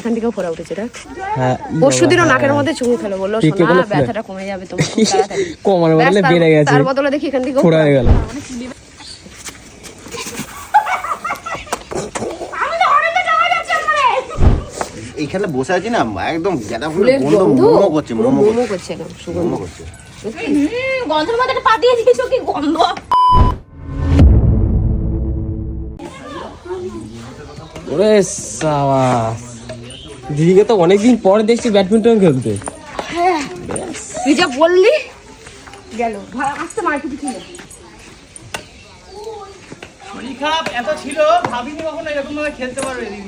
এখান থেকেও ফোড়া উঠেছে দেখ। হ্যাঁ দিনও নাকের মধ্যে চুমু খেলো বলল সোনা ব্যথাটা কমে যাবে তোমার কমার বদলে বেড়ে গেছে। তার বদলে দেখি এখান থেকেও ফোড়া হয়ে গেল। এইখানে বসে আছি না একদম গাঁদা ফুলের গন্ধ মোমো করছে মোমো করছে। মোমো করছে। গন্ধের মধ্যে পা দিয়ে দিয়েছ কি গন্ধ? ওরে সাবাস। দিদিকে তো অনেকদিন পর দেখছি ব্যাডমিন্টন খেলতে। তুই যা বললি গেল। আসতে মার্কেটে ছিল শরীর খারাপ এত ছিল ভাবিনি কখনো এরকম ভাবে খেলতে পারবে দিদি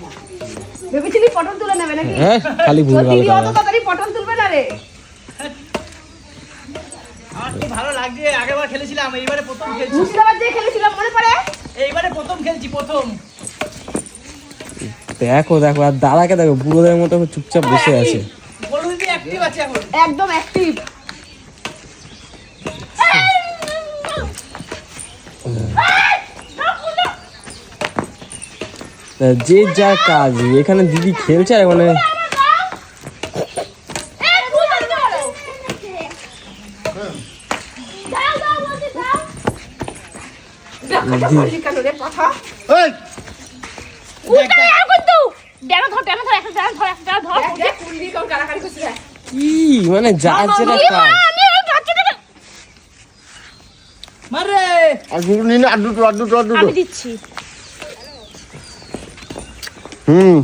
ভেবেছিলি পটল তুলে নেবে নাকি? হ্যাঁ খালি ভুল ভালো অত তাড়াতাড়ি পটল তুলবে না রে। আমার কি ভালো লাগছে আগেরবার খেলেছিলাম এইবারে প্রথম খেলছি। মুর্শিদাবাদ যে খেলেছিলাম মনে পড়ে? এইবারে প্রথম খেলছি প্রথম। দেখো দেখো আর দাদাকে দেখো বুড়োদের মতো চুপচাপ বসে আছে। বলু দিদি অ্যাক্টিভ আছে এখন একদম অ্যাক্টিভ তা যে যা কাজ এখানে দিদি খেলছে আর মানে কথা এই ধর ধর একটা ধর একটা ধর। দেখ কুড়ি দিয়ে কারাকারি মানে যা আমি বাচ্চাটাকে মারে আর নিন আমি দিচ্ছি। হুম।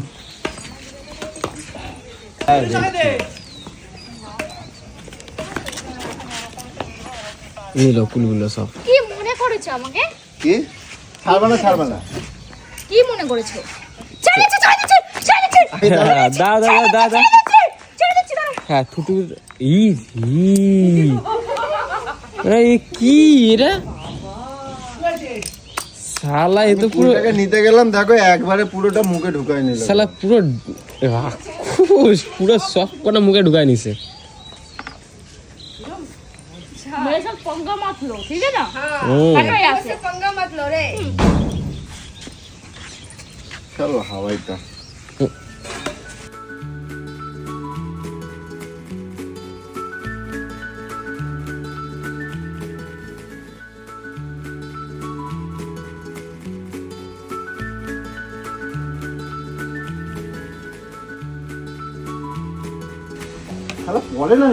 সব। কি মনে করেছ আমাকে? কি? ছাড়বে না ছাড়বে না। কি মনে করেছ ছেড়ে দিচ্ছি ছেড়ে দিচ্ছি ছেড়ে দিচ্ছি হ্যাঁ, দা দা দা দা দা ছেড়ে দিচ্ছি দাঁড়া। হ্যাঁ থুতু ই কি এটা শালা এ তো পুরো নিতে গেলাম দেখো একবারে পুরোটা মুখে ঢুকাই নিল। শালা পুরো রাক্ষস, পুরো সব কটা মুখে ঢুকায় নিছে। মেরে সব বলে না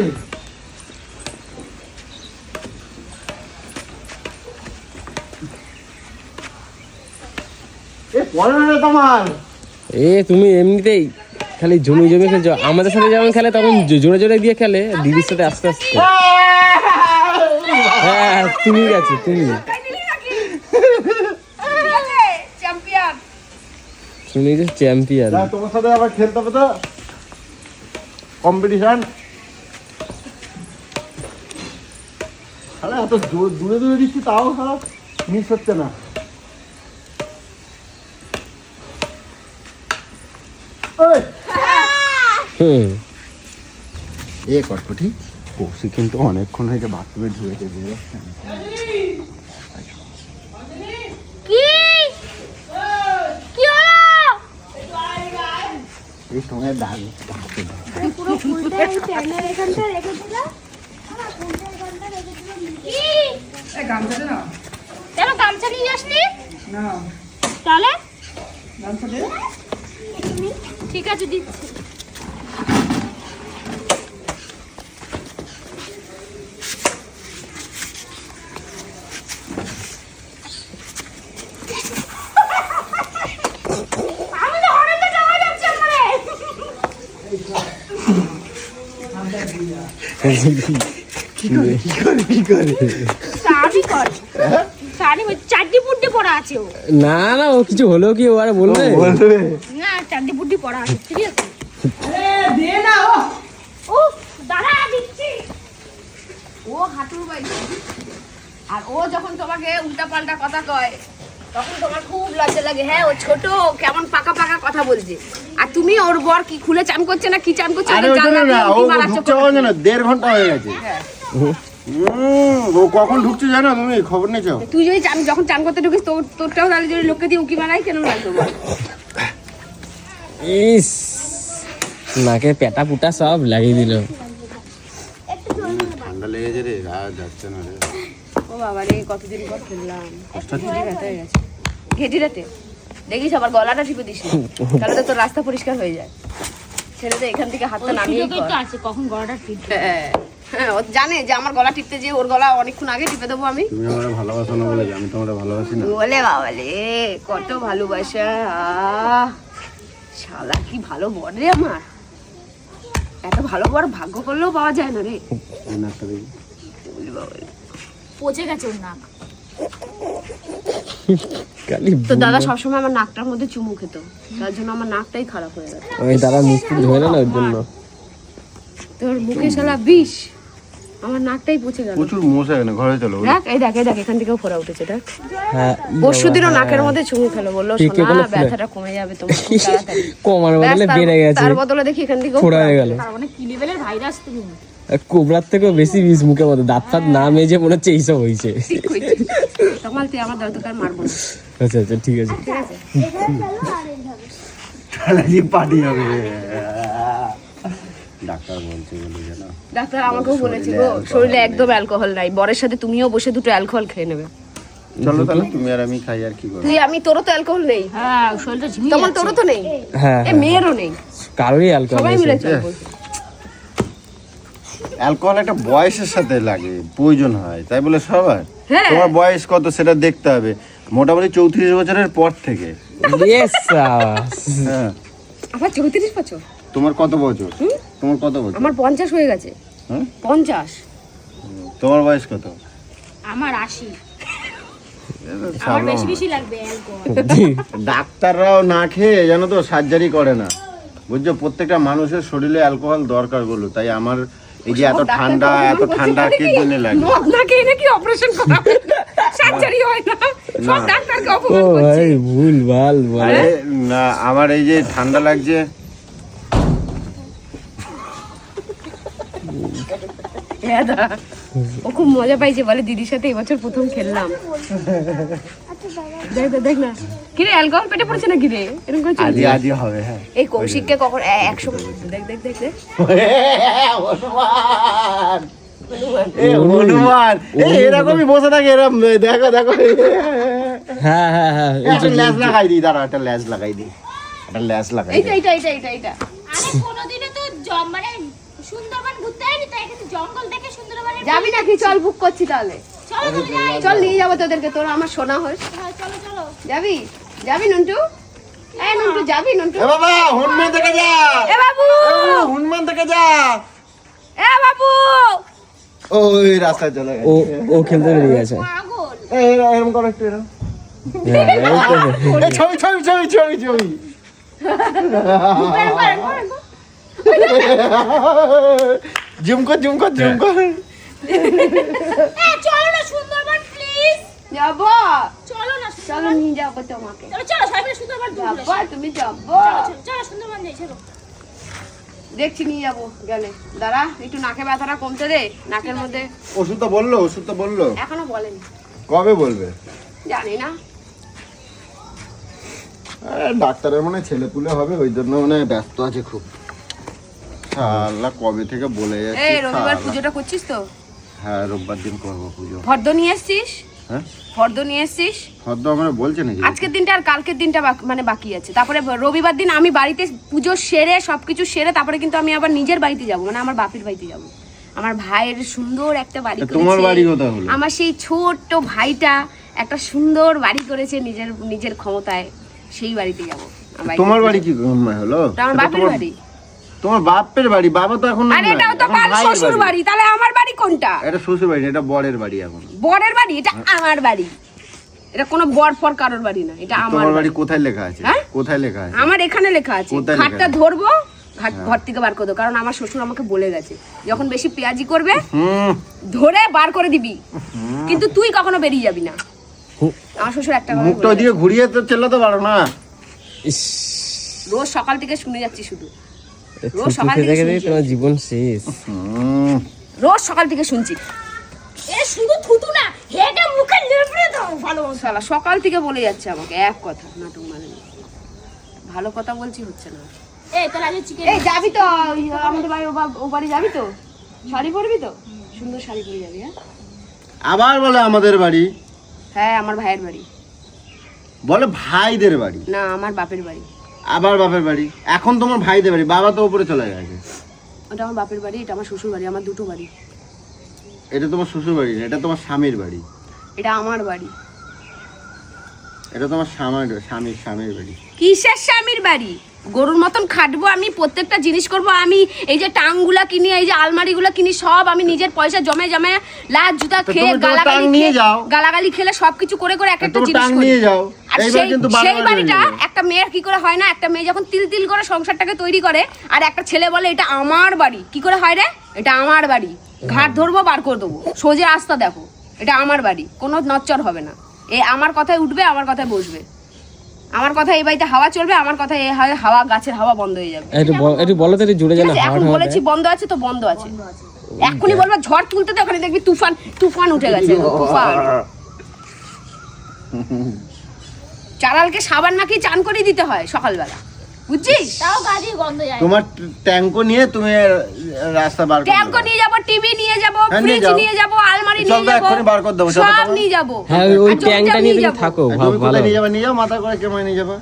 এ তুমি এমনিতেই খালি জমি জমি খেলছো। আমাদের সাথে যেমন খেলে তখন জোরে জোরে দিয়ে খেলে দিদির সাথে আস্তে আস্তে। হ্যাঁ তুমি গেছো তুমি। তুমি যে চ্যাম্পিয়ন তোমার সাথে আবার খেলতে হবে তো। কম্পিটিশন এত দূর- দূরে দূরে দিচ্ছি তাও খারাপ। মিস হচ্ছে না। এ কটকটি? কৌশি কিন্তু অনেকক্ষণ হয়েছে বাথরুমে ঢুকেছে বেরোচ্ছে না। কি? কি হলো? এই সময় দাগ ডাকতে দাও। কি কেন গামছা নিয়ে আসনি তাহলে? ঠিক আছে দিচ্ছি। তো হঠাৎ যাওয়া কি করে কি করে? শাড়ি কর। শাড়ি চারটি পুড্ডি পরা আছে ও। না না ও কিছু হলো কি ও আর বলবে? বলবে। না চারটি পুড্ডি পরা আছে ঠিক আছে। দে না ও। ও দাঁড়া দিচ্ছি। ও হাঁটুর বাইরে আর ও যখন তোমাকে উল্টা পাল্টা কথা কয় তখন তোমার খুব লজ্জা লাগে। হ্যাঁ ও ছোট কেমন পাকা পাকা কথা বলছে। আর তুমি ওর বর কি খুলে চান করছে না কি চান করছে? আরে ওটা ওটা না ও দেড় ঘণ্টা হয়ে গেছে। হুম, ও কখন ঢুকছে জানো? তুমি খবর তুই যদি চান যখন চান করতে ঢুকিস তোর তোরটাও তাহলে যদি লোককে দিয়ে উকি মারাই কেন ইস নাকে পেটা পুটা সব লাগিয়ে দিল। ঠান্ডা লেগেছে রে আর যাচ্ছে না রে। ও বাবা রে কতদিন পর খেললাম। ঘেটে ব্যথা হয়ে গেছে। ঘেটি রাতে দেখিস আবার গলাটা টিপে দিস তাহলে তো তোর রাস্তা পরিষ্কার হয়ে যায়। ছেলে তো এখান থেকে হাতটা নামিয়ে কখন গলাটা ঠিক হ্যাঁ। হ্যাঁ, ও জানে যে আমার গলা টিপতে যে ওর গলা অনেকক্ষণ আগে টিপে দেবো আমি। তুমি আমার ভালোবাসো না বলে আমি তোমার ভালোবাসি না। বলে বাবা রে কত ভালোবাসা। আহ, শালা কি ভালো বর রে আমার। এত ভালো বর ভাগ্য করলেও পাওয়া যায় না রে। পচে গেছে ওর নাক। তো দাদা সবসময় আমার নাকটার মধ্যে চুমু খেত। তার জন্য আমার নাকটাই খারাপ হয়ে গেছে। ওই দাদা মুখ ধরে না ওর জন্য। তোর মুখে শালা বিষ। আমার নাকটাই পচে গেল। প্রচুর মশা এখানে ঘরে চলো। দেখ এই দেখ এই দেখ এখান থেকেও ফোরা উঠেছে দেখ। হ্যাঁ নাকের মধ্যে চুমু খেলো বলল সোনা ব্যথাটা কমে যাবে তোমার কমার বদলে বেড়ে গেছে। তার বদলে দেখি এখান ফোড়া হয়ে গেল। মানে কি লেভেলের ভাইরাস তুমি? কোবরার থেকেও বেশি বিষ মুখে মতো দাঁত ফাত না মেজে মনে হচ্ছে এইসব হয়েছে। তমাল তুই আমার দরকার মারবো আচ্ছা আচ্ছা ঠিক আছে। ঠিক আছে। পার্টি হবে। ডাক্তার বলছে বলে। ডাক্তার আমাকেও বলেছে গো শরীরে একদম অ্যালকোহল নাই। বরের সাথে তুমিও বসে দুটো অ্যালকোহল খেয়ে নেবে। চলো তাহলে। তুমি আর আমি খাই আর কি করব? তুই আমি তোরও তো অ্যালকোহল নেই। হ্যাঁ শরীরটা ঝিমিয়ে যাচ্ছে। তোরও তো নেই? হ্যাঁ এ মেয়েরও নেই। কারোরই অ্যালকোহল সবাই মিলে চল অ্যালকোহল একটা বয়সের সাথে লাগে প্রয়োজন হয় তাই বলে সবার? হ্যাঁ। তোমার বয়স কত সেটা দেখতে হবে। মোটামুটি চৌত্রিশ বছরের পর থেকে। হ্যাঁ। আমার চৌত্রিশ বছর। তোমার কত বছর? তোমার কত বছর? আমার পঞ্চাশ হয়ে গেছে। হ্যাঁ? পঞ্চাশ। তোমার বয়স কত? আমার আশি। ডাক্তাররাও না খেয়ে জানো তো সার্জারি করে না। বুঝছ প্রত্যেকটা মানুষের শরীরে অ্যালকোহল দরকার বলো তাই আমার এই যে এত ঠান্ডা এত ঠান্ডা কে? জন্য লাগে। মদ না খেয়ে নাকি অপারেশন করা সার্জারি হয় না। সব ডাক্তারকে অপমান করছে। ভুল ভালো বলে। না আমার এই যে ঠান্ডা লাগছে হ্যাঁ দা ও খুব মজা পাইছে বলে দিদির সাথে এবছর প্রথম খেললাম। দেখ দেখ, দেখ না। কিরে অ্যালকোহল পেটে পড়ছে না কিরে এরকম করে আদি আদি হবে হ্যাঁ। এই কৌশিককে কখন একশো দেখ দেখ দেখ দেখ। হনুমান। এ হনুমান। এ এরকমই বসে থাকে এরকম দেখো দেখো। হ্যাঁ হ্যাঁ হ্যাঁ একটা ল্যাস লাগাই দিই দাঁড়া একটা ল্যাস লাগাই দিই। একটা ল্যাস লাগাই এইটা এইটা এইটা এইটা এইটা। আরে কোনোদিনও তো জ- মানে সুন্দরবন ঘুরতে যায়নি তাই কিন্তু জঙ্গল দেখে সুন্দরবনে যাবি নাকি? চল বুক করছি তাহলে। চলো চলো যাই। চল নিয়ে যাব তোদেরকে। তোর আমার শোনা হয়। হ্যাঁ, চলো চলো। যাবি? যাবি নন্টু? এই নন্টু যাবি নন্টু? এ বাবা হনুমান থেকে যা। এ বাবু! হনুমান থেকে যা। এ বাবু! ওই রাস্তায় চলে গেছে। ও ও খেলতে বেরিয়ে গেছে। পাগল। এ, এরম এরম একটু এরম। হ্যাঁ, এই তো। এ, ছবি ছবি ছবি ছবি ছবি। জুম কর জুম কর জুম কর। চলো না সুন্দরবন প্লিজ যাব। চলো না চলো নিয়ে যাব তোমাকে। চলো সবাই মিলে সুন্দরবন যাব তুমি যাব। চলো সুন্দরবন যাই চলো। দেখছি নিয়ে যাব গেলে। দাঁড়া একটু নাকে ব্যথাটা কমতে দে নাকের মধ্যে। ওষুধ তো বলল ওষুধ তো বলল। এখনও বলেনি। কবে বলবে? জানি না। ডাক্তারের মনে হয় ছেলে পুলে হবে ওই জন্য মানে ব্যস্ত আছে খুব। আল্লাহ কবে থেকে বলে যাচ্ছে এই রবিবার। পুজোটা করছিস তো? হ্যাঁ রোববার দিন করব পুজো। ফর্দ নিয়ে এসছিস? হ্যাঁ? ফর্দ নিয়ে এসছিস? হদ্দ আমরা বলছে নাকি? আজকের দিনটা আর কালকের দিনটা মানে বাকি আছে। তারপরে রবিবার দিন আমি বাড়িতে পুজো সেরে সবকিছু সেরে তারপরে কিন্তু আমি আবার নিজের বাড়িতে যাব মানে আমার বাপের বাড়িতে যাব। আমার ভাইয়ের সুন্দর একটা বাড়ি তোমার। বাড়ি কোথায় হলো? আমার সেই ছোট্ট ভাইটা একটা সুন্দর বাড়ি করেছে নিজের নিজের ক্ষমতায় সেই বাড়িতে যাব। তোমার বাড়ি কি হলো? আমার বাপের বাড়ি। তোমার বাপের বাড়ি বাবা তো এখন আর এটাও তো ভাইয়ের শ্বশুর বাড়ি। তাহলে আমার বাড়ি কোনটা? এটা শ্বশুর বাড়ি না, এটা বরের বাড়ি এখন। বরের বাড়ি? এটা আমার বাড়ি। এটা কোনো বর ফর কারোর বাড়ি না এটা আমার তোমার বাড়ি। কোথায় লেখা আছে? হ্যাঁ? কোথায় লেখা আছে? আমার এখানে লেখা আছে। ঘাটটা ধরবো ঘাট ঘর থেকে বার করে দেবো কারণ আমার শ্বশুর আমাকে বলে গেছে যখন বেশি পেঁয়াজি করবে হুম। ধরে বার করে দিবি। কিন্তু তুই কখনো বেরিয়ে যাবি না। আমার শ্বশুর একটা কথা মুখটা বলে ওদিকে ঘুরিয়ে তো চেল্লাতে পারো না। রোজ সকাল থেকে শুনে যাচ্ছি শুধু। রোজ সকাল থেকে শুনছি। তোমার জীবন শেষ। রোজ সকাল থেকে শুনছি। এ শুধু থুতু না হেডে মুখে নেপড়ে দাও ভালো শালা সকাল থেকে বলে যাচ্ছে আমাকে এক কথা নাটক মানে। ভালো কথা বলছি হচ্ছে না। এই তাহলে আজকে চিকেন এই যাবি তো আমাদের বাড়ি ও বা- ও বাড়ি যাবি তো? শাড়ি পরবি তো? সুন্দর শাড়ি পরে যাবি হ্যাঁ? আবার বলে আমাদের বাড়ি। হ্যাঁ আমার ভাইয়ের বাড়ি। বলে ভাইদের বাড়ি। না আমার বাপের বাড়ি। আবার বাপের বাড়ি। এখন তোমার ভাইদের বাড়ি বাবা তো উপরে চলে গেছে। ওটা আমার বাপের বাড়ি এটা আমার শ্বশুর বাড়ি আমার দুটো বাড়ি। এটা তোমার শ্বশুর বাড়ি না এটা তোমার স্বামীর বাড়ি। এটা আমার বাড়ি। এটা তোমার স্বামীর স্বামীর স্বামীর বাড়ি। কিসের স্বামীর বাড়ি? গরুর মতন খাটবো আমি প্রত্যেকটা জিনিস করব আমি এই যে টাংগুলা কিনি এই যে আলমারিগুলো কিনি সব আমি নিজের পয়সা জমে জমে লাজ জুতা খেয়ে গালাগালি নিয়ে যাও। গালাগালি খেলে সবকিছু করে করে একটা জিনিস করি। নিয়ে যাও। আর সেই সেই বাড়িটা একটা মেয়ের কি করে হয় না একটা মেয়ে যখন তিল তিল করে সংসারটাকে তৈরি করে আর একটা ছেলে বলে এটা আমার বাড়ি। কি করে হয় রে? এটা আমার বাড়ি। ঘাট ধরবো বার করে দেবো। সোজা রাস্তা দেখো। এটা আমার বাড়ি। কোনো নচ্চর হবে না। এ আমার কথায় উঠবে আমার কথায় বসবে। আমার কথা এই বাড়িতে হাওয়া চলবে আমার কথা এই হাওয়া- হাওয়া গাছের হাওয়া বন্ধ হয়ে যাবে। একটু একটু বলো তো জুড়ে আছে এখন বলেছি বন্ধ আছে তো বন্ধ আছে। এখনই বলবা ঝড় তুলতে তো ওখানে দেখবি তুফান তুফান উঠে গেছে তুফান। চালালকে সাবান নাকি চান করে দিতে হয় সকালবেলা। বুঝছিস? তাও গাড়ি গন্ধ যায়। তোমার ট্যাঙ্কো নিয়ে তুমি রাস্তা বার ট্যাঙ্কো নিয়ে যাব টিভি নিয়ে যাব হ্যাঁ, ফ্রিজ নিয়ে যাব আলমারি নিয়ে যাব এক্ষুনি বার করে দেবো, সব নিয়ে যাব। হ্যাঁ ওই- ট্যাঙ্কটা নিয়ে তুমি থাকো ভাব তুমি ভালো নিয়ে যাবে? নিয়ে যাও মাথা করে কেমন নিয়ে যাবে?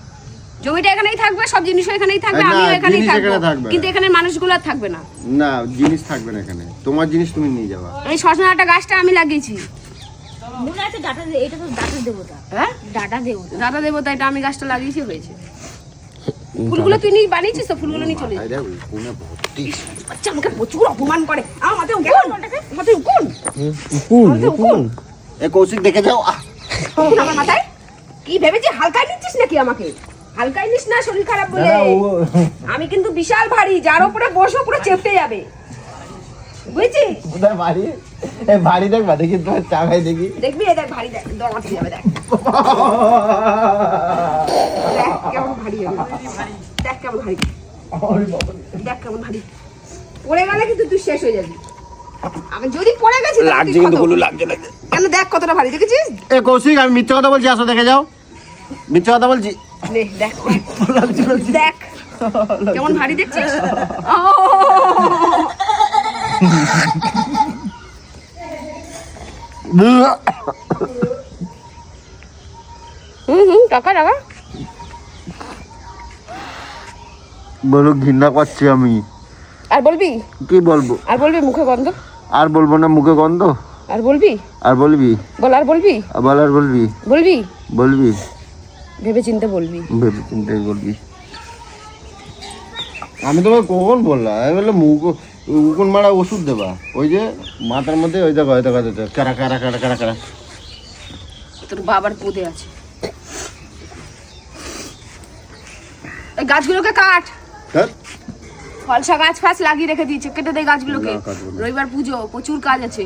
জমিটা এখানেই থাকবে সব জিনিস এখানেই থাকবে না, আমিও এখানেই থাকব। এখানে কিন্তু এখানে মানুষগুলো আর থাকবে না। না জিনিস থাকবে না এখানে। তোমার জিনিস তুমি নিয়ে যাবা। এই শ্মশানাটা গাছটা আমি লাগিয়েছি। মনে আছে ডাটা দে- এটা তো ডাটা দেবতা। হ্যাঁ? ডাটা দেবতা। দাদা দেবতা এটা আমি গাছটা লাগিয়েছি হয়েছে। ফুলগুলো তুই নিয়ে বানিয়েছিস তো? ফুলগুলো নিয়ে চলে ভর্তি। বাচ্চা আমাকে প্রচুর অপমান করে। আমার মাথায় উকুন। মাথায় উকুন। উকুন উকুন। এ কৌশিক দেখে যাও। আমার মাথায়? কি ভেবেছি হালকায় নিচ্ছিস নাকি আমাকে? হালকায় নিস না শরীর খারাপ বলে। আমি কিন্তু বিশাল ভারী যার উপরে বসে পুরো চেপটে যাবে। বুঝছিস? কোথায় বাড়ি এই বাড়ি দেখ বা দেখি তোমার চাকায় দেখি। দেখবি এই দেখ ভারী দেখ দমাতে যাবে দেখ। দেখ কেমন ভারী দেখ কেমন ভারী। দেখ কেমন ভারী। পড়ে গেলে কিন্তু তুই শেষ হয়ে যাবি। আমি যদি পড়ে গেছি লাগছে কিন্তু বলু লাগছে লাগছে। কেন দেখ কতটা ভারী দেখেছিস? এ কৌশিক আমি মিথ্যে কথা বলছি আসো দেখে যাও। মিথ্যে কথা বলছি। নে দেখ। দেখ। কেমন ভারী দেখছিস? হুম হুম টাকা টাকা। বলো ঘৃণা পাচ্ছি আমি। আর বলবি? কি বলব? আর বলবি মুখে গন্ধ? আর বলব না মুখে গন্ধ? আর বলবি? আর বলবি? বল আর বলবি? আবার আর বলবি? বলবি? বলবি? ভেবে চিন্তে বলবি। ভেবে চিন্তে বলবি। আমি তোমাকে কখন বললাম? আমি বললাম মুখ উকুন মারা ওষুধ দেবা। ওই যে মাথার মধ্যে ওই দেখো ওই দেখো কারা কারা কারা কারা কারা। তোর বাবার পুঁতে আছে। এই গাছগুলোকে কাট। ফলসা গাছ ফাছ লাগিয়ে রেখে দিয়েছে কেটে দেয় গাছগুলোকে। রবিবার পুজো প্রচুর কাজ আছে।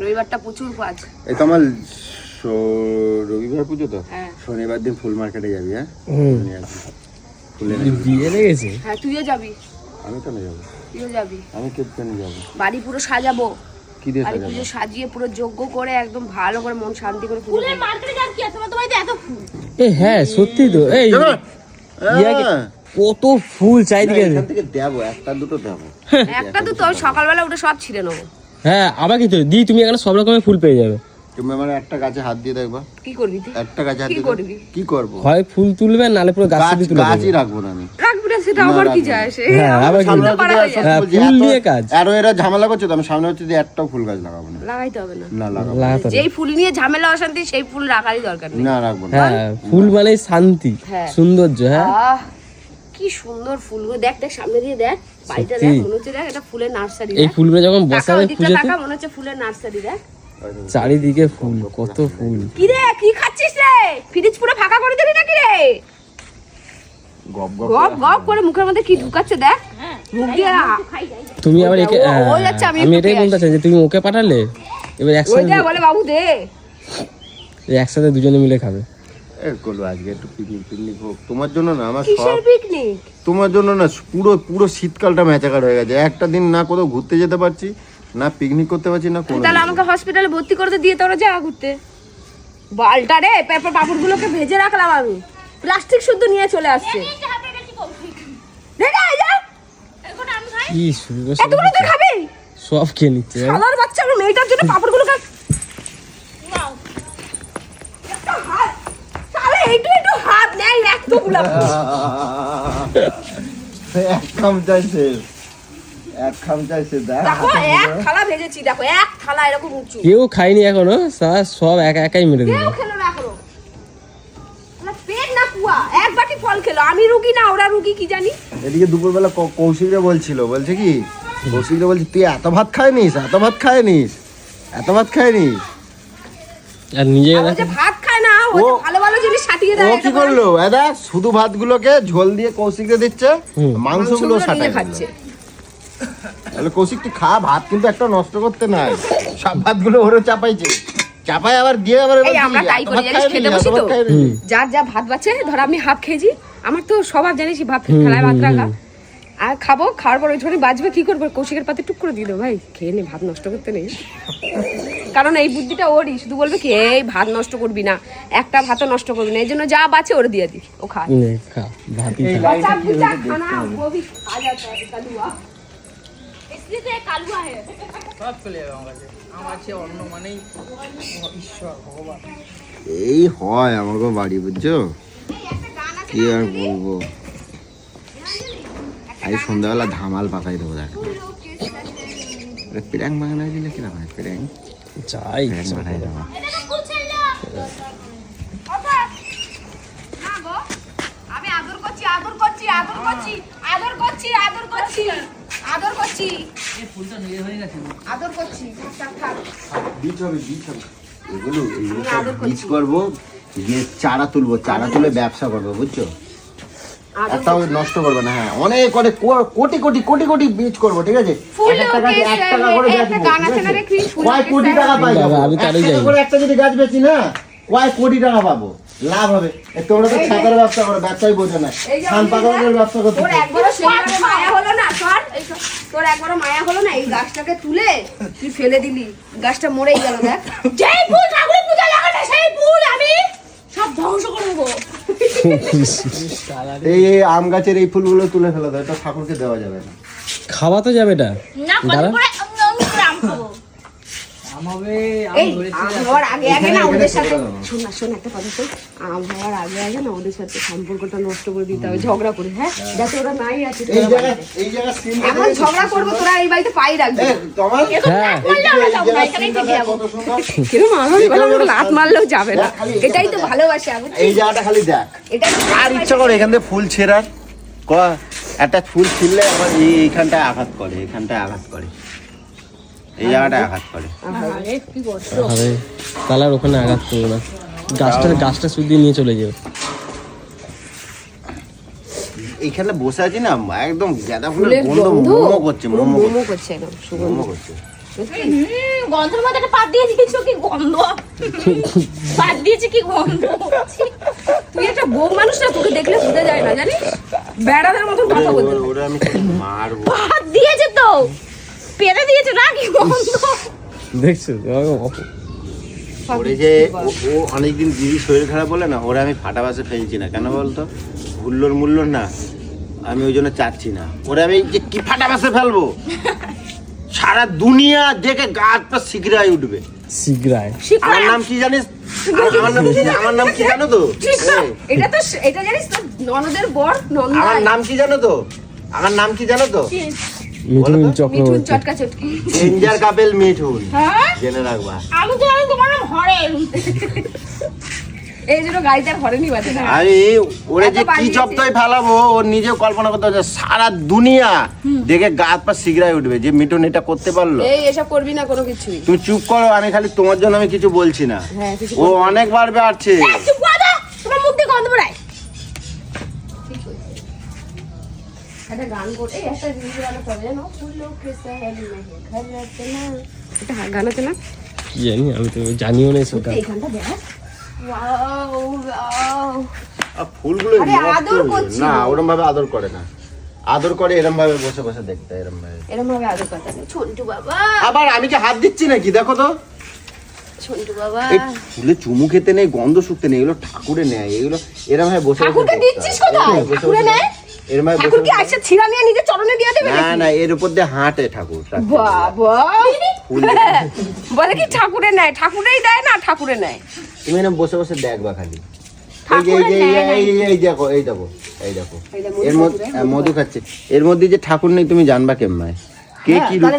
রবিবারটা প্রচুর কাজ। এই তো আমার রবিবার পুজো তো? হ্যাঁ। শনিবার দিন ফুল মার্কেটে যাবি হ্যাঁ? ফুল বিয়ে লেগেছে হ্যাঁ তুইও যাবি? আমি কেন যাব? তুইও যাবি? আমি কেন যাব? বাড়ি পুরো সাজাবো। কি দিয়ে সাজাবো? পুজো সাজিয়ে পুরো যজ্ঞ করে একদম ভালো করে মন শান্তি করে ফুলের মার্কেটে যান কি? আছে তোমার তো এত ফুল। এ হ্যাঁ সত্যি তো। এই হ্যাঁ। কত ফুল চাইদিকে না, এখান থেকে দেবো একটা দুটো দেবো একটা তো সকালবেলা উঠে সব ছিঁড়ে নেব। হ্যাঁ আবার কি তো দি তুমি এখানে সব রকমের ফুল পেয়ে যাবে। তুমি আমার একটা গাছে হাত দিয়ে দেখবা। কি করবি তুই? একটা গাছে হাত দিয়ে করবি? কি করব? হয় ফুল তুলবে নালে পুরো গাছ থেকে গাছই রাখব না আমি। রাখবি না সেটা আমার কি যায় আসে হ্যাঁ, আবার হয়ে ফুল নিয়ে কাজ। আরও এরা ঝামেলা করছে তো আমি সামনে হচ্ছে যে একটাও ফুল গাছ লাগাবো না। লাগাইতে হবে না। না লাগাবো। যেই ফুল নিয়ে ঝামেলা অশান্তি সেই ফুল রাখারই দরকার নেই। না রাখব না। হ্যাঁ ফুল মানে শান্তি হ্যাঁ। সৌন্দর্য হ্যাঁ। কি সুন্দর ফুলগুলো দেখ দেখ সামনে দিয়ে দেখ। বাড়িটা দেখ মনে হচ্ছে দেখ এটা ফুলের নার্সারি এই ফুলগুলো যখন বসাবে পুজোতে টাকা মনে হচ্ছে ফুলের নার্সারি দেখ। চারিদিকে ফুল কত ফুল। কি রে কি খাচ্ছিস রে? ফ্রিজ পুরো ফাঁকা করে দিবি নাকি রে? গপ গপ করে। মুখের মধ্যে কি ঢুকাচ্ছে দেখ। মুখ দিয়ে তুমি আবার একে হ্যাঁ, আমি এটাই বলতে চাই যে তুমি ওকে পাঠালে? এবার ওই একসাথে বলে বাবু দে। একসাথে দুজনে মিলে খাবে। এ করব আজকে একটু পিকনিক পিকনিক হোক। তোমার জন্য না আমার সব পিকনিক তোমার জন্য না পুরো পুরো শীতকালটা ম্যাচাকার হয়ে গেছে। একটা দিন না কোথাও ঘুরতে যেতে পারছি না পিকনিক করতে পারছি না কোনো তাহলে আমাকে হসপিটালে ভর্তি করতে দিয়ে তোরা যা ঘুরতে। বালটা রে পেপার পাপড়গুলোকে ভেজে রাখলাম আমি। প্লাস্টিক শুদ্ধ নিয়ে চলে আসছে। কি করে এতগুলো তুই খাবি? সব খেয়ে নিচ্ছে? সাদার বাচ্চা আমার মেয়েটার জন্য পাপড়গুলো কাট এইটু একটু হাত এক টুকলা এক খাম চাইছে এক খাম চাইছে দেখ দেখো এক থালা ভেজেছি দেখো এক থালা এরকম উঁচু। কেউ খায়নি এখনও? সারা সব একা একাই মেরে দিল কেউ খেলো না এখনও। পেট না কুয়া এক বাটি ফল খেলো। আমি রুগী না ওরা রুগী কি জানি? এদিকে দুপুরবেলা কৌশিকরা বলছিল বলছে কি? কৌশিকরা বলছে তুই এত ভাত খায়নিস এত ভাত খায়নিস এত ভাত খায়নিস? আর নিজে ভাত খায় না ও ভালো ভালো জিনিস সাটিয়ে ও দেয় কি করল? এদা শুধু ভাতগুলোকে ঝোল দিয়ে কৌশিককে দিচ্ছে। মাংসগুলো নিজে খাচ্ছে। তাহলে কৌশিক তুই খা ভাত কিন্তু একটা নষ্ট করতে নাই। সব ভাতগুলো ওরে চাপাইছে। চাপাই আবার দিয়ে আবার এই আমরা তাই করি জানিস খেতে বসি তো। যার যা ভাত বাঁচে ধর আমি হাফ খেয়েছি আমার তো স্বভাব জানিস ভাত খেলায় ভাত রাখা। আর খাব খাওয়ার পর ওইখানে বাজবে কি করব? কৌশিকের পাতে টুক করে দিয়ে দেবো। ভাই খেয়ে নে ভাত নষ্ট করতে নেই। কারণ এই বুদ্ধিটা ওরই শুধু বলবে কি এই ভাত নষ্ট করবি না একটা ভাতও নষ্ট করবি না। এই জন্য যা বাঁচে ওর দিয়ে দি ও খা। খা बच्चा बुच्चा खाना वो भी खा जाता है कलुआ इसलिए तो ये कालुआ है সব চলে যাবে আমার কাছে আমার কাছে অন্য মানেই ঈশ্বর ভগবান এই হয় আমাকে বাড়ি বুঝছো কি আর বলবো আজ সন্ধ্যাবেলা ধামাল পাকাই দেবো দেখ প্র্যাং বাগানে দিলে কিরকম হয় প্র্যাং যাই প্র্যাং বানাই দেবো এটা তো কুচেলো বাবা না গো আমি আদর করছি আদর করছি আদর করছি আদর করছি আদর করছি আদর করছি। এই ফুলটা নিজে হয়ে গেছে। আদর করছি। বীজ হবে বীজ হবে। এগুলো। বীজ করব দিয়ে চারা তুলবো চারা তুলে ব্যবসা করব বুঝছ? একটাও নষ্ট করবে না হ্যাঁ। অনেক অনেক কোটি কোটি কোটি কোটি বীজ করব ঠিক আছে? এক টাকা করে কয় কোটি টাকা পাই আমি তারই একটা যদি গাছ বেচি না কয় কোটি টাকা পাবো? লাভ হবে। তোমরা তো ছাতার ব্যবসা করো ব্যবসাই বোঝো না। ধান পাকানোর ব্যবসা করতে তোর একবারও সেইভাবে মায়া হলো না শোন, তোর একবারও মায়া হলো না এই গাছটাকে তুলে তুই ফেলে দিলি। গাছটা মরেই গেল দেখ। যেই ফুল ঠাকুরের পূজা লাগানো সেই ফুল আমি সব ধ্বংস করে দেবো। এই এই আম গাছের এই ফুলগুলো তুলে ফেলে দাও এটা ঠাকুরকে দেওয়া যাবে না। খাওয়া তো যাবে এটা। না কত দাঁড়া। করে আমি আমি করে আম খাব আমাবে এই আম হওয়ার আগে আগে না ওদের সাথে শোন না শোন একটা কথা শোন। আম হওয়ার আগে আগে না ওদের সাথে সম্পর্কটা নষ্ট করে দিতে হবে ঝগড়া করে হ্যাঁ? যাতে ওরা নাই আছে এই জায়গা এই জায়গা সিন এমন ঝগড়া করব তোরা এই বাড়িতে পাই রাখবি। তোমার হ্যাঁ। কিরম আমার বলে লাত মারলেও যাবে না। এটাই তো ভালোবাসা এই জায়গাটা খালি দেখ। এটাই তো আর ইচ্ছা করে এখান থেকে ফুল ছেঁড়ার ক একটা ফুল ছিললে আমার এই এইখানটায় আঘাত করে এখানটায় আঘাত করে। এই জায়গাটায় আঘাত করে। আরে, কি কষ্ট। হবে তাহলে আর ওখানে আঘাত করব না। গাছটা গাছটা শুদ্ধি নিয়ে চলে যাবে। এইখানে বসে আছি না একদম গাঁদা ফুলের গন্ধ মোমো করছে মোমো মোমো করছে। একদম সুগন্ধ করছে। গন্ধের মধ্যে একটা পাত দিয়ে দিয়েছ কি গন্ধ? পাত দিয়েছে কি গন্ধ? তুই একটা বউ মানুষ না তোকে দেখলে বুঝে যায় না জানিস? বেড়াদের মতন কথা বলতে ওর- আমি মারবো। পাত দিয়েছে তো! পেরে দিয়েছে না কি দেখছ ওরে যে ও- অনেকদিন দিদি শরীর খারাপ বলে না ওরে আমি ফাটা বাসে ফেলছি না। কেন বলতো? হুল্লোর মুল্লোর না আমি ওই জন্য চাচ্ছি না। ওরে আমি যে কি ফাটা বাসে ফেলব? সারা দুনিয়া দেখে গা হাত পা শিগরাই উঠবে। শীঘ্রায় আমার নাম কি জানিস? আমার নাম কি আমার নাম কি জানো তো? এটা তো এটা জানিস তো ননদের বর আমার নাম কি জানো তো? আমার নাম কি জানো তো? মিঠুন মিঠুন চটকা চটকি ডেঞ্জার কাপেল মিঠুন। হ্যাঁ? জেনে রাখবা। আমি তো জানি তোমার নাম হরেন। এই জন্য গাড়িতে আর হরেনি বাজে না। আমি ওরে যে কি জব্দই ফেলাবো ও নিজে কল্পনা করতে পারছে সারা দুনিয়া দেখে পা শিগরাই উঠবে যে মিঠুন এটা করতে পারল। এই এসব করবি না কোনো কিছুই। তুমি চুপ করো আমি খালি তোমার জন্য আমি কিছু বলছি না। হ্যাঁ ও অনেকবার বাড়ছে। দাও। তোমার মুখ দিয়ে গন্ধ বেড়ায় ফুলগুলো আদর না আদর করে না। আদর করে এরম ভাবে বসে বসে দেখতে এরম ভাবে এরম ভাবে আদর করতে বাবা। আবার আমি কি হাত দিচ্ছি নাকি? দেখো তো। চুমু খেতে নেই গন্ধ শুকতে নেই এগুলো ঠাকুরে নেয় এগুলো এরম ভাবে বসে ঠাকুরকে দিচ্ছিস কোথায়? ঠাকুরে নেয় এর মাঝে ঠাকুর কি বসে- ছিড়া নিয়ে নিজে চরণে দিয়ে দেবে না না এর উপর দিয়ে হাঁটে ঠাকুর বাবা। বলে কি ঠাকুরে নেয়? ঠাকুরেই দেয় না ঠাকুরে নেয়? তুমি বসে বসে দেখবা খালি। এই দেখো এই দেখো এই দেখো। মধু এর মধ্যে হ্যাঁ, মধু খাচ্ছে। এর মধ্যে যে ঠাকুর নেই তুমি জানবা কেমন? কে হ্যাঁ, কি রূপে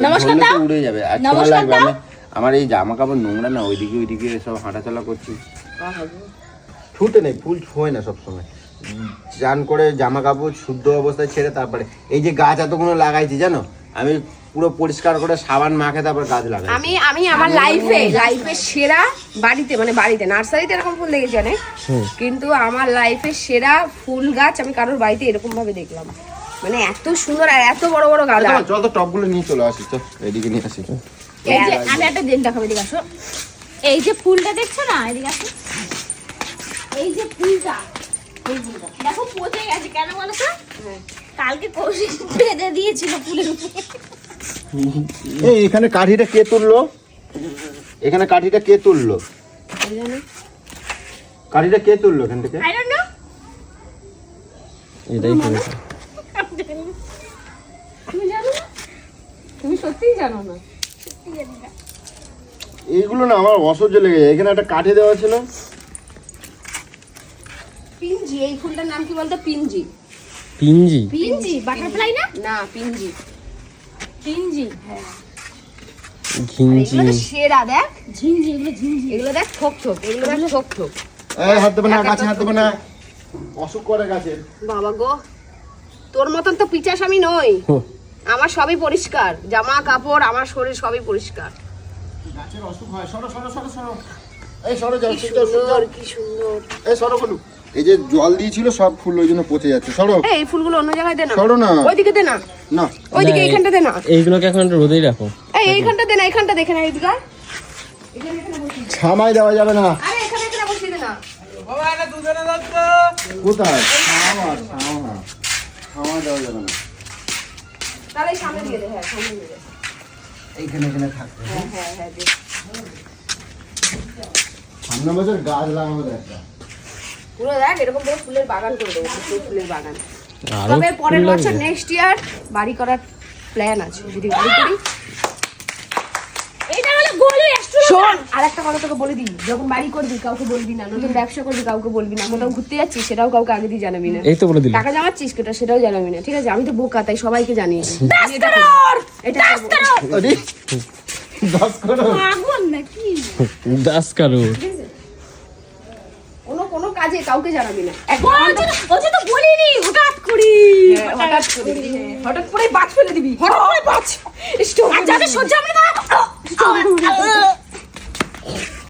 নমস্কার দাও। উড়ে যাবে। আর নমস্কার দাও। আমার এই জামা কাপড় নোংরা না ওইদিকে ওইদিকে সব হাঁটাচলা করছি। ছুটে নেই ফুল ছোঁয় না সবসময়। চান করে জামা কাপড় শুদ্ধ অবস্থায় ছেড়ে তারপরে এই যে গাছ এতগুলো লাগাইছি জানো? আমি পুরো পরিষ্কার করে সাবান মাখে তারপর গাছ লাগাই আমি আমি আমার লাইফে লাইফে সেরা বাড়িতে মানে বাড়িতে নার্সারিতে এরকম ফুল দেখেছি অনেক। কিন্তু আমার লাইফে সেরা ফুল গাছ আমি কারোর বাড়িতে এরকম ভাবে দেখলাম মানে এত সুন্দর আর এত বড় বড় গাঁদা চল তো টপগুলো নিয়ে চলে আসি তো এদিকে নিয়ে আসি। এই যে আমি একটা দিন দেখাবো এদিকে আসো। এই যে ফুলটা দেখছ না এদিকে আসো। এই যে ফুলটা দেখো পচে গেছে কেন বলো তো কালকে কৌশিক বেঁধে দিয়েছিল ফুলের উপরে। এই এখানে কাঠিটা কে তুললো? এখানে কাঠিটা কে তুললো? কাঠিটা কে তুললো এখান থেকে? এটাই করেছে। তুমি জানো না? তুমি সত্যিই জানো না। এইগুলো না আমার অসহ্য লেগে যায়। এখানে একটা কাঠি দেওয়া ছিল। পিঞ্জি এই ফুলটার নাম কি বলতো? পিঞ্জি পিঞ্জি পিঞ্জি বাটারফ্লাই না? না পিঞ্জি পিঞ্জি ঘিঞ্জি। এগুলো তো সেরা দেখ। ঝিঞ্জি এগুলো ঝিঞ্জি এগুলো দেখ ঠোক ঠোক এগুলো দেখ ঠোক ঠোক। এই হাত দেবে না গাছে হাত দেবে না। অসুখ করে গাছে বাবা গো তোর মতন তো পিচাস আমি নই। আমার সবই পরিষ্কার জামা কাপড় আমার শরীর সবই পরিষ্কার। গাছের অসুখ হয়। সরো সরো সরো সরো। এই সরো যাও কি সুন্দর কি সুন্দর। এই সরো বলু। এই যে জল দিয়েছিল সব ফুল ওই জন্য পচে যাচ্ছে। সরো। এই, এই ফুলগুলো অন্য জায়গায় দে না। সরো না। ওইদিকে দে না। না। ওইদিকে এইখানটা দে না। এইগুলোকে এখন একটু রোদেই রাখো। এই এইখানটা দে না এইখানটা দেখে না এইদিকে। ছামাই দেওয়া যাবে না। আরে এখানে এখানে বসিয়ে দে না। বাবা এটা দুজনে যাচ্ছ কোথায়? ছামা ছামা ছামা দেওয়া যাবে না। তাহলে সামনে দিয়ে দে হ্যাঁ সামনে দিয়ে দে। এইখানে এখানে থাকবে হ্যাঁ হ্যাঁ হ্যাঁ সামনে বছর গাছ লাগাবো একটা। পুরো দেখ এরকম করে ফুলের বাগান করে দেবো পুরো ফুলের বাগান। তবে পরের বছর নেক্সট ইয়ার বাড়ি করার প্ল্যান আছে যদি বাড়ি করি। এটা হলো গোলু রেস্টুরেন্ট শোন। আর একটা কথা তোকে বলে দিই যখন বাড়ি করবি কাউকে বলবি না নতুন ব্যবসা করবি কাউকে বলবি না কোথাও ঘুরতে যাচ্ছিস সেটাও কাউকে আগে দিয়ে জানাবি না। এই তো বলে দিলি টাকা জমাচ্ছিস কেটা সেটাও জানাবি না ঠিক আছে? আমি তো বোকা তাই সবাইকে জানিয়ে এটা এটা করব। করো! দাস কারও! কোনো কাজে কাউকে জানাবি না। বলছে তো- বলিনি হঠাৎ করি। হ্যাঁ, হঠাৎ করে হঠাৎ করে। বাজ ফেলে দিবি। হঠাৎ করে বাজ। আর যাদের সহ্য হবে না